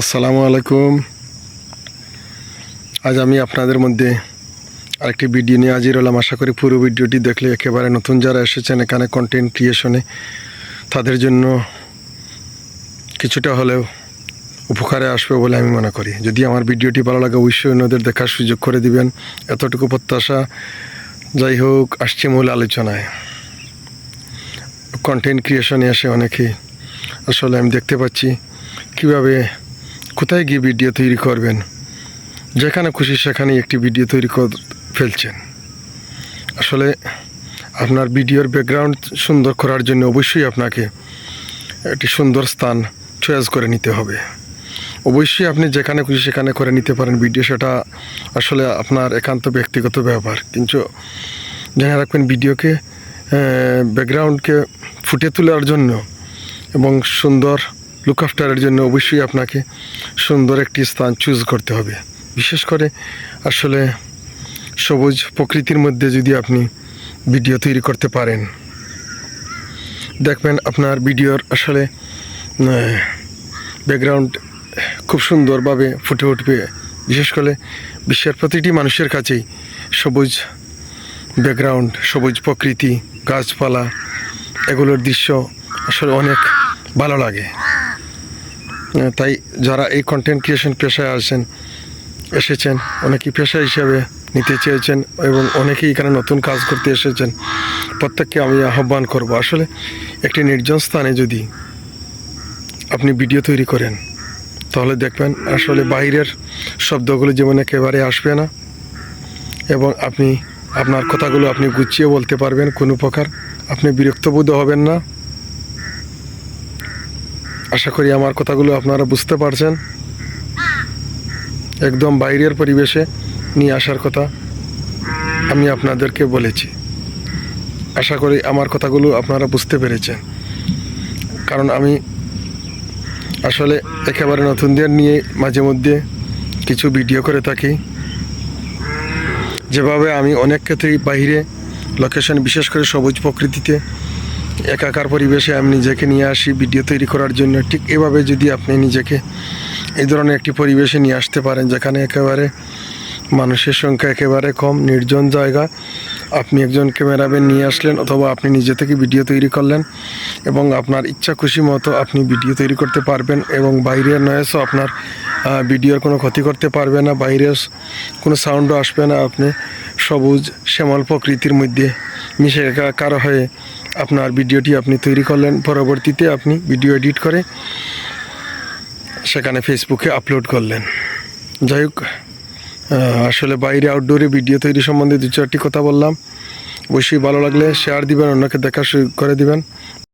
আসসালামু আলাইকুম। আজ আমি আপনাদের মধ্যে আরেকটি ভিডিও নিয়ে হাজির হলাম। আশা করি পুরো ভিডিওটি দেখলে একেবারে নতুন যারা এসেছেন এখানে কন্টেন্ট ক্রিয়েশনে তাদের জন্য কিছুটা হলেও উপকারে আসবে বলে আমি মনে করি। যদি আমার ভিডিওটি ভালো লাগে, অবশ্যই অন্যদের দেখার সুযোগ করে দিবেন। এতটুকু প্রত্যাশা। যাই হোক, আসছে মূল আলোচনায়। কন্টেন্ট ক্রিয়েশনে এসে অনেকে আসলে আমি দেখতে পাচ্ছি কীভাবে কোথায় গিয়ে ভিডিও তৈরি করবেন? যেখানে খুশি সেখানে একটি ভিডিও তৈরি কর- ফেলছেন। আসলে আপনার ভিডিওর ব্যাকগ্রাউন্ড সুন্দর করার জন্য অবশ্যই আপনাকে একটি সুন্দর স্থান চয়েস করে নিতে হবে। অবশ্যই আপনি যেখানে খুশি সেখানে করে নিতে পারেন ভিডিও সেটা আসলে আপনার একান্ত ব্যক্তিগত ব্যাপার। কিন্তু জেনে রাখবেন ভিডিওকে ব্যাকগ্রাউন্ডকে ফুটে তোলার জন্য এবং সুন্দর লুক আফটারের জন্য অবশ্যই আপনাকে সুন্দর একটি স্থান চুজ করতে হবে। বিশেষ করে আসলে সবুজ প্রকৃতির মধ্যে যদি আপনি ভিডিও তৈরি করতে পারেন। দেখবেন আপনার ভিডিওর আসলে ব্যাকগ্রাউন্ড খুব সুন্দরভাবে ফুটে উঠবে। বিশেষ করে বিশ্বের প্রতিটি মানুষের কাছেই সবুজ ব্যাকগ্রাউন্ড সবুজ প্রকৃতি, গাছপালা, এগুলোর দৃশ্য আসলে অনেক ভালো লাগে। তাই যারা এই কন্টেন্ট ক্রিয়েশন পেশায় আসেন, এসেছেন, অনেকেই পেশা হিসাবে নিতে চেয়েছেন এবং অনেকেই এখানে নতুন কাজ করতে এসেছেন, প্রত্যেককে আমি আহ্বান করব। আসলে একটি নির্জন স্থানে যদি আপনি ভিডিও তৈরি করেন, তাহলে দেখবেন আসলে বাইরের শব্দগুলো যেমন একেবারে আসবে না এবং আপনি, আপনার কথাগুলো আপনি গুছিয়ে বলতে পারবেন, কোনো প্রকার আপনি বিরক্তবোধ হবেন না। আশা করি আমার কথাগুলো আপনারা বুঝতে পারছেন। একদম বাইরের পরিবেশে নিয়ে আসার কথা আমি আপনাদেরকে বলেছি। আশা করি আমার কথাগুলো আপনারা বুঝতে পেরেছেন। কারণ আমি আসলে একেবারে নতুনদের নিয়ে মাঝে মধ্যে কিছু ভিডিও করে থাকি। যেভাবে আমি অনেক ক্ষেত্রেই বাইরে লোকেশন বিশেষ করে সবুজ প্রকৃতিতে একাকার পরিবেশে আমি নিজেকে নিয়ে আসি, ভিডিও তৈরি করার জন্য। ঠিক এভাবে যদি আপনি নিজেকে এই ধরনের একটি পরিবেশে নিয়ে আসতে পারেন, যেখানে একেবারে মানুষের সংখ্যা একেবারে কম, নির্জন জায়গা, আপনি একজন ক্যামেরাম্যান নিয়ে আসলেন অথবা আপনি নিজে থেকে ভিডিও তৈরি করলেন এবং আপনার ইচ্ছা খুশি মতো আপনি ভিডিও তৈরি করতে পারবেন এবং বাইরের নয়েসও আপনার ভিডিওর কোনো ক্ষতি করতে পারবে না, বাইরের কোনো সাউন্ডও আসবে না, আপনি সবুজ শ্যামল প্রকৃতির মধ্যে মিশে একাকার হয়ে আপনার ভিডিওটি আপনি তৈরি করলেন, পরবর্তীতে আপনি ভিডিও এডিট করে সেখানে ফেসবুকে আপলোড করলেন। যাই হোক আসলে বাইরে আউটডোরে ভিডিও তৈরি সম্বন্ধে দু চারটি কথা বললাম। অবশ্যই ভালো লাগলে শেয়ার দিবেন, অন্যকে দেখা করে দিবেন।